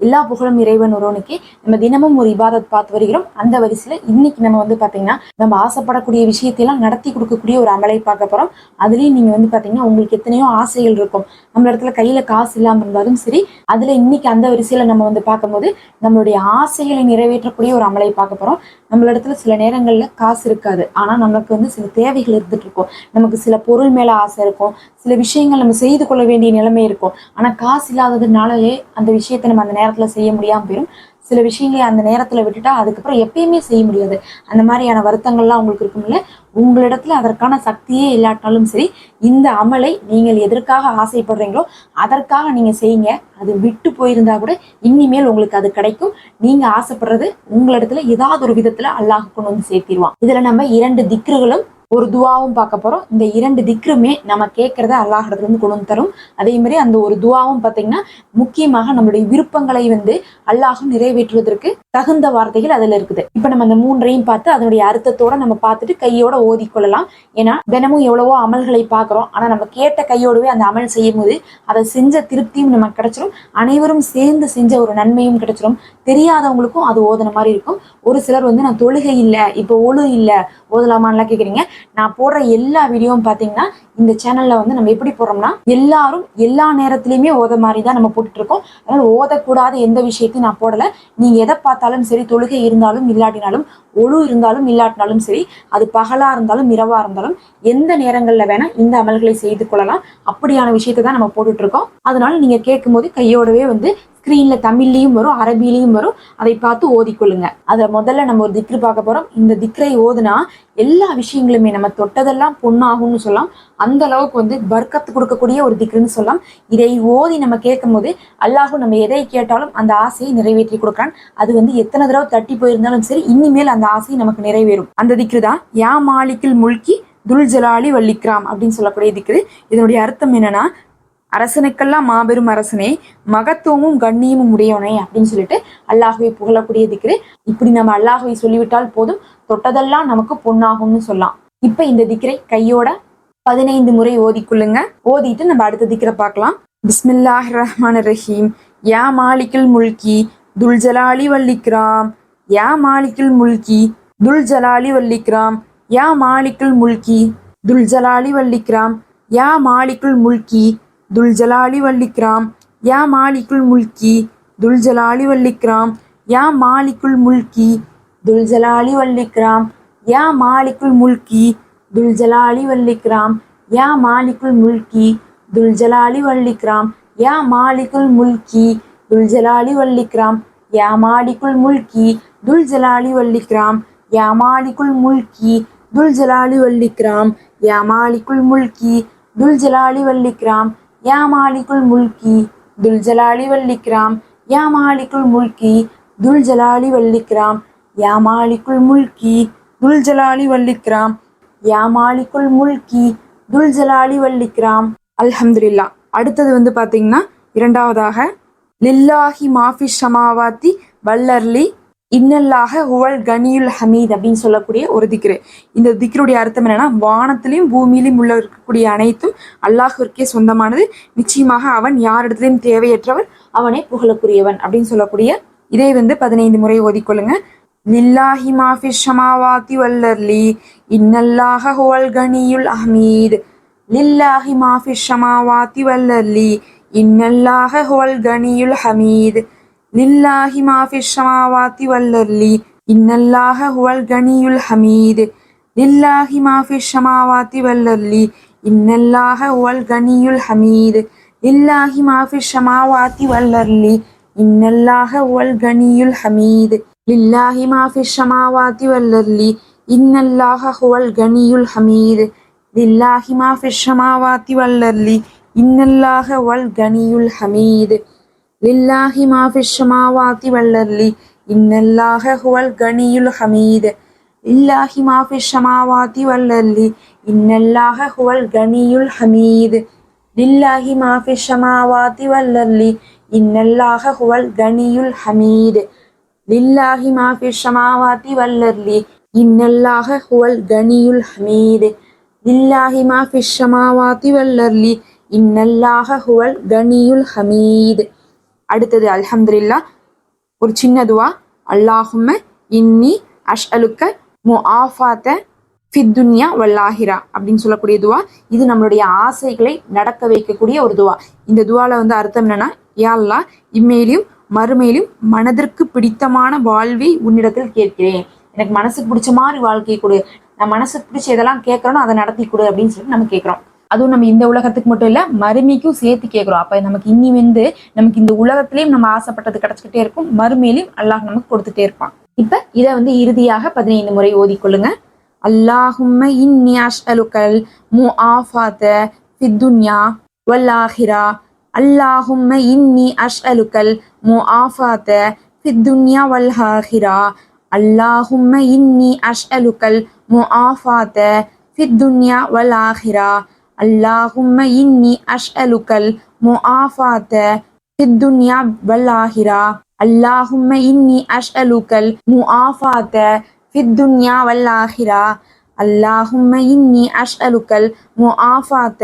எல்லா புகழும் இறைவன் ஒருவனுக்கு நம்ம தினமும் ஒரு இபாதத் பார்த்து வருகிறோம். அந்த வரிசையில இன்னைக்கு நம்ம வந்து பாத்தீங்கன்னா நம்ம ஆசைப்படக்கூடிய விஷயத்தையெல்லாம் நடத்தி கொடுக்கக்கூடிய ஒரு அமலை பார்க்க போறோம். அதுலயும் நீங்க வந்து பாத்தீங்கன்னா உங்களுக்கு எத்தனையோ ஆசைகள் இருக்கும். நம்ம இடத்துல கையில காசு இல்லாம இருந்தாலும் சரி அதுல இன்னைக்கு அந்த வரிசையில நம்ம வந்து பார்க்கும்போது நம்மளுடைய ஆசைகளை நிறைவேற்றக்கூடிய ஒரு அமலை பார்க்க போறோம். நம்மள இடத்துல சில நேரங்கள்ல காசு இருக்காது. ஆனா நமக்கு வந்து சில தேவைகள் இருந்துட்டு இருக்கும். நமக்கு சில பொருள் மேல ஆசை இருக்கும். சில விஷயங்கள் நம்ம செய்து கொள்ள வேண்டிய நிலைமை இருக்கும். ஆனா காசு இல்லாததுனாலயே அந்த விஷயத்தை நம்ம அந்த நேரம் நேரத்தில் செய்ய முடியாமல் போயிடும் சில விஷயங்களை அந்த நேரத்தில் விட்டுட்டா அதுக்கப்புறம் எப்பயுமே செய்ய முடியாது. அந்த மாதிரியான வருத்தங்கள்லாம் உங்களுக்கு இருக்கும்ல? உங்களிடத்துல அதற்கான சக்தியே இல்லாட்டாலும் சரி இந்த அமலை நீங்கள் எதற்காக ஆசைப்படுறீங்களோ அதற்காக நீங்க செய்யுங்க. அது விட்டு போயிருந்தா கூட இனிமேல் உங்களுக்கு அது கிடைக்கும். நீங்க ஆசைப்படுறது உங்களிடத்துல ஏதாவது ஒரு விதத்தில் அல்லாஹ் கொண்டு வந்து சேர்த்திடுவான் இதுல நம்ம இரண்டு திக்ருகளும் ஒரு துவாவும் பார்க்க போறோம். இந்த இரண்டு திக்ருமே நம்ம கேட்கறத அல்லாஹிடத்துல இருந்து கொண்டு வந்து தரும். அதே மாதிரி அந்த ஒரு துவாவும் பார்த்தீங்கன்னா முக்கியமாக நம்மளுடைய விருப்பங்களை வந்து அல்லாஹும் நிறைவேற்றுவதற்கு தகுந்த வார்த்தைகள் அதுல இருக்குது. இப்ப நம்ம அந்த மூன்றையும் பார்த்து அதனுடைய அர்த்தத்தோட நம்ம பார்த்துட்டு கையோட ஓதிக்கொள்ளலாம் ஏன்னா தினமும் எவ்வளவோ அமல்களை பார்க்குறோம். ஆனா நம்ம கேட்ட கையோடவே அந்த அமல் செய்யும் போது அதை செஞ்ச திருப்தியும் நமக்கு கிடைச்சிரும். அனைவரும் சேர்ந்து செஞ்ச ஒரு நன்மையும் கிடைச்சிரும். தெரியாதவங்களுக்கும் அது ஓதன மாதிரி இருக்கும். ஒரு சிலர் வந்து நான் தொழுகை இல்லை இப்போ ஒழு இல்லை ஓதலாமான்லாம் கேட்குறீங்க நான் போடுற எல்லா வீடியோவும் பார்த்தீங்கன்னா இந்த சேனல்ல வந்து நம்ம எப்படி போடுறோம்னா எல்லாரும் எல்லா நேரத்திலையுமே ஓத மாதிரி தான் நம்ம போட்டுட்டு இருக்கோம் அதனால ஓதக்கூடாத எந்த விஷயத்தையும் நான் போடல. நீங்க எதை பார்த்தாலும் சரி தொழுகை இருந்தாலும் இல்லாட்டினாலும் ஒழு இருந்தாலும் இல்லாட்டினாலும் சரி அது பகலா இருந்தாலும் இரவா இருந்தாலும் எந்த நேரங்கள்ல வேணா இந்த அமல்களை செய்து கொள்ளலாம். அப்படியான விஷயத்தை தான் நம்ம போட்டுட்டு இருக்கோம் அதனால நீங்க கேட்கும் போது கையோடவே வந்து ஸ்க்ரீன்ல தமிழ்லையும் வரும் அரபிலையும் வரும். அதை பார்த்து ஓதிக்கொள்ளுங்க. அதை முதல்ல நம்ம ஒரு திக்ரு பார்க்க போறோம். இந்த திக்ரை ஓதுனா எல்லா விஷயங்களுமே நம்ம தொட்டதெல்லாம் பொண்ணாகும்னு சொல்லலாம். அந்த அளவுக்கு வந்து பர்க்கத்து கொடுக்கக்கூடிய ஒரு திக்ருன்னு சொல்லலாம். இதை ஓதி நம்ம கேட்கும் போது அல்லாஹும் நம்ம எதை கேட்டாலும் அந்த ஆசையை நிறைவேற்றி கொடுக்குறான். அது வந்து எத்தனை தடவை தட்டி போயிருந்தாலும் சரி இனிமேல் அந்த ஆசை நமக்கு நிறைவேறும். அந்த திக்ரு தான் யா மாலிக்கில் முல்கி துல் ஜலாலி வல்லிக்ராம் அப்படின்னு சொல்லக்கூடிய திக்ரு. இதனுடைய அர்த்தம் என்னன்னா அரசனுக்கெல்லாம் மாபெரும் அரசனே மகத்துவமும் கண்ணியமும் உடையவனே அப்படின்னு சொல்லிட்டு அல்லாஹுவை புகழக்கூடிய திக்ரு. இப்படி நம்ம அல்லாஹுவை சொல்லிவிட்டால் போதும் தொட்டதெல்லாம் நமக்கு பொன்னாகும்னு சொல்லலாம். இப்ப இந்த திக்ரை கையோட பதினைந்து முறை ஓதிக்கொள்ளுங்க ஓதிட்டு நம்ம அடுத்த திக்ரை பார்க்கலாம். பிஸ்மில்லாஹ் ரஹ்மான் ரஹீம். யா மாலிக்கில் முல்கி துல் ஜலாலி வல்லிக்ராம் யா மாலிக்கில் முல்கி துல் ஜலாலி வல்லிக்ராம் யா மாலிக்குல் முல்கி துல் ஜலாலி வல்லிக்ராம் யா மாலிக்குல் முல்கி துல்ஜலாலி வல்லிக்ராம் யா மாலிக்குல் முல்கி துல்ஜலாலி வல்லிக்ராம் யா மாலிக்குல் முல்கி துல்ஜலாலி வல்லிக்ராம் யா மாலிக்குல் முல்கி துல்ஜலாலி வல்லிக்ராம் யா மாலிக்குல் முல்கி துல்ஜலாலி வல்லிக்ராம் யா மாலிக்குல் முல்கி துல்ஜலாலி வல்லிக்ராம் யா மாலிக்குல் முல்கி துல்ஜலாலி வல்லிக்ராம் யா மாலிக்குல் முல்கி துல்ஜலாலி வல்லிக்ராம் யா மாலிக்குல் முல்கி துல்ஜலாலி வல்லிக்ராம் யா மாலிக்குல் முல்கி துல் ஜலாலி வல்லிக்ராம். யா மாலிக்குல் முல்கி துல் ஜலாலி வல்லிக்ராம். யா மாலிக்குல் முல்கி துல் ஜலாலி வல்லிக்ராம். யா மாலிக்குல் முல்கி துல் ஜலாலி வல்லிக்ராம். அல்ஹம்துலில்லா அடுத்தது வந்து பார்த்தீங்கன்னா இரண்டாவதாக. லில்லாஹி மாஃபி ஷமாவாத்தி வல்லர்லி இன்னல்லாக ஹுவல் கனியுல் ஹமீத் அப்படின்னு சொல்லக்கூடிய ஒரு திக்ரு. இந்த திக்ருடைய அர்த்தம் என்னன்னா வானத்திலையும் பூமியிலையும் உள்ள இருக்கக்கூடிய அனைத்தும் அல்லாஹிற்கே சொந்தமானது. நிச்சயமாக அவன் யாரிடத்திலையும் தேவையற்றவன் அவனே புகழக்கூடியவன் அப்படின்னு சொல்லக்கூடிய இதை வந்து பதினைந்து முறை ஓதிக்கொள்ளுங்க. லில்லாஹி மாஃபி ஷமாவாத்தி வல்லர்லி இன்னல்லாக ஹுவல் கனியுல் ஹமீத். லில்லாஹி மாஃபி ஷமாவாத்தி வல்லர்லி இன்னல்லாக ஹுவல் கனியுல் ஹமீத். லில்லாஹி மாஃபி ஷமாவாத்தி வல்லர்லி இன்னல்லாக ஹுவல் கனியுல் ஹமீத் லில்லாஹி மாஃபி ஷமாவாத்தி வல்லர்லி இன்னல்லாக ஹுவல் கனியுல் ஹமீத் லில்லாஹி மாஃபி ஷமாவாத்தி வல்லர்லி இன்னல்லாக ஹுவல் கனியுல் ஹமீத் லில்லாஹி மாஃபி ஷமாவாத்தி வல்லர்லி இன்னல்லாக ஹுவல் கனியுல் ஹமீத் லில்லாஹி மாஃபி ஷமாவாத்தி வல்லர்லி இன்னல்லாக ஹுவல் கனியுல் ஹமீத் லில்லாஹி மாஃபி ஷமாவாத்தி வல்லர்லி இன்னல்லாக ஹுவல் கனியுல் ஹமீத் லில்லாஹி மாஃபி ஷமாவாத்தி வல்லர்லி இன்னல்லாக ஹுவல் கனியுல் ஹமீத் லில்லாஹி மாஃபி ஷமாவாத்தி வல்லர்லி இன்னல்லாக ஹுவல் கனியுல் ஹமீத் லில்லாஹி மாஃபி ஷமாவாத்தி வல்லர்லி இன்னல்லாக ஹுவல் கனியுல் ஹமீத் லில்லாஹி மா ஃபிஷ் அடுத்தது அல்ஹம்துல்லா ஒரு சின்ன இன்னி அல்லாஹும்ம இன்னி மு ஆஃபாத்த ஃபித்துன்யா வல்லாஹிரா அப்படின்னு சொல்லக்கூடிய துவா. இது நம்மளுடைய ஆசைகளை நடக்க வைக்கக்கூடிய ஒரு துவா. இந்த துவால வந்து அர்த்தம் என்னன்னா யா அல்லாஹ் இம்மையிலும் மறுமையிலும் மனதிற்கு பிடித்தமான வாழ்வை உன்னிடத்தில் கேட்கிறேன். எனக்கு மனசுக்கு பிடிச்ச மாதிரி வாழ்க்கையை கொடு. நான் மனசுக்கு பிடிச்ச இதெல்லாம் கேட்கறனோ அதை நடத்தி கொடு அப்படின்னு சொல்லிட்டு நம்ம கேட்குறோம். அதுவும் நம்ம இந்த உலகத்துக்கு மட்டும் இல்ல மறுமைக்கும் சேர்த்து கேட்குறோம். அப்ப நமக்கு இனி வந்து நமக்கு இந்த உலகத்திலயும் நம்ம ஆசைப்பட்டது கிடைச்சிக்கிட்டே இருக்கும். மறுமையிலும் அல்லாஹ் நமக்கு கொடுத்துட்டே இருப்பான். இப்ப இதை வந்து இறுதியாக பதினைந்து முறை ஓதிக்கொள்ளுங்க. அல்லாஹும்ம இன்னி அஷ்அலுக்கல் முஆஃபாத ஃபித்துன்யா வல்லாஹிரா அல்லாஹும்ம இன்னி அஷ்அலுக்கல் முஆஃபாத ஃபித்துன்யா வல்ஹாஹிரா அல்லாஹும்ம இன்னி அஷ்அலுக்கல் முஆஃபாத ஃபித்துன்யா வல்லாஹிரா அல்லாஹும்ம இன்னி அஷ்அலுக்கல் முஆஃபாத ஃபித்துன்யா வல்லாஹிரா அல்லாஹும்ம இன்னி அஷ்அலுக்கல் முஆஃபாத ஃபித்துன்யா வல்லாஹிரா அல்லாஹும்ம இன்னி அஷ்அலுக்கல் முஆஃபாத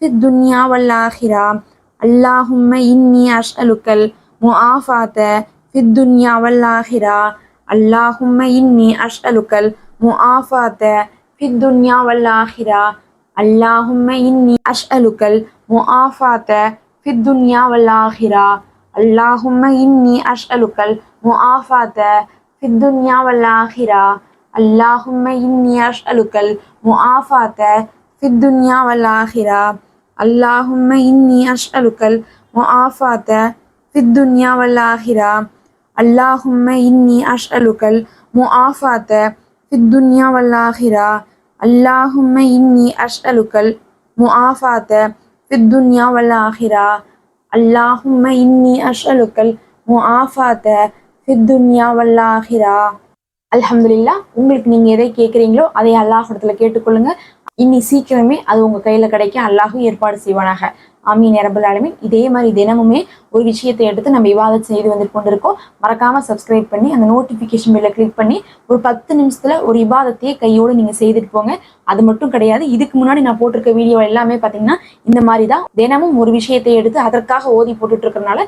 ஃபித்துன்யா வல்லாஹிரா அல்லாஹும்ம இன்னி அஷ்அலுக்கல் முஆஃபாத ஃபித்துன்யா வல்லாஹிரா அல்லாஹும்ம இன்னி அஷ்அலுக்கல் முஆஃபாத ஃபித்துன்யா வல்லாஹிரா அல்லாஹும்ம இன்னி அஷ்அலுக்கல் முஆஃபாத ஃபித்துன்யா வல்லாஹிரா அல்லாஹும்ம இன்னி அஷ்அலுக்கல் முஆஃபாத ஃபித்துன்யா வல்லாஹிரா அல்லாஹும்ம இன்னி அஷ்அலுக்கல் முஆஃபாத ஃபித்துன்யா வல்லாஹிரா அல்லாஹும்ம இன்னி அஷ்அலுக்கல் முஆஃபாத ஃபித்துன்யா வல்லாஹிரா அல்லாஹும்ம இன்னி அஷ்அலுக்கல் முஆஃபாத ஃபித்துன்யா வல்லாஹிரா அல்லாஹும்ம இன்னி அஷ்அலுக்கல் முஆஃபாத ஃபித்துன்யா வல்லாஹிரா அல்லாஹும்ம இன்னி அஷ்அலுக்கல் முஆஃபாத ஃபித்துன்யா ஆஹிரா. அல்ஹம்துலில்லா உங்களுக்கு நீங்க எதை கேட்குறீங்களோ அதை அல்லாஹ் இடத்துல கேட்டுக்கொள்ளுங்க. இனி சீக்கிரமே அது உங்க கையில கிடைக்க அல்லாஹும் ஏற்பாடு செய்வானாக. ஆமீன் ரபுல் ஆலமீன். இதே மாதிரி தினமுமே ஒரு விஷயத்தை எடுத்து நம்ம விவாதம் செய்து வந்து கொண்டிருக்கோம். மறக்காமல் சப்ஸ்கிரைப் பண்ணி அந்த நோட்டிஃபிகேஷன் பில்லை கிளிக் பண்ணி ஒரு பத்து நிமிஷத்தில் ஒரு விவாதத்தையே கையோடு நீங்கள் செய்துட்டு போங்க. அது மட்டும் கிடையாது. இதுக்கு முன்னாடி நான் போட்டிருக்க வீடியோ எல்லாமே பார்த்தீங்கன்னா இந்த மாதிரி தான். தினமும் ஒரு விஷயத்தை எடுத்து அதற்காக ஓதி போட்டுட்டு இருக்கிறனால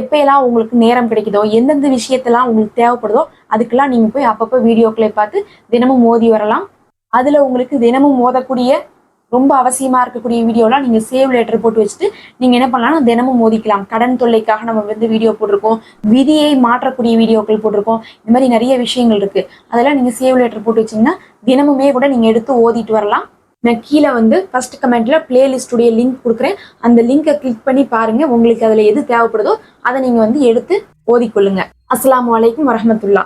எப்பயெல்லாம் உங்களுக்கு நேரம் கிடைக்குதோ எந்தெந்த விஷயத்தெல்லாம் உங்களுக்கு தேவைப்படுதோ அதுக்கெல்லாம் நீங்கள் போய் அப்பப்போ வீடியோக்களை பார்த்து தினமும் ஓதி வரலாம். அதில் உங்களுக்கு தினமும் ஓதக்கூடிய ரொம்ப அவசியமா இருக்கக்கூடிய வீடியோலாம் நீங்க சேவ் லெட்டர் போட்டு வச்சுட்டு நீங்க என்ன பண்ணலாம் தினமும் மோதிக்கலாம். கடன் தொல்லைக்காக நம்ம வந்து வீடியோ போட்டிருக்கோம். விதியை மாற்றக்கூடிய வீடியோக்கள் போட்டிருக்கோம். இந்த மாதிரி நிறைய விஷயங்கள் இருக்கு. அதெல்லாம் நீங்க சேவ் லெட்டர் போட்டு வச்சீங்கன்னா தினமுமே கூட நீங்க எடுத்து ஓதிட்டு வரலாம். நான் கீழே வந்து ஃபஸ்ட் கமெண்ட்ல பிளேலிஸ்டுடைய லிங்க் கொடுக்குறேன். அந்த லிங்கை கிளிக் பண்ணி பாருங்க. உங்களுக்கு அதுல எது தேவைப்படுதோ அதை நீங்க வந்து எடுத்து ஓதிக்கொள்ளுங்க. அஸ்லாம் அலைக்கும் வரமத்துல்லா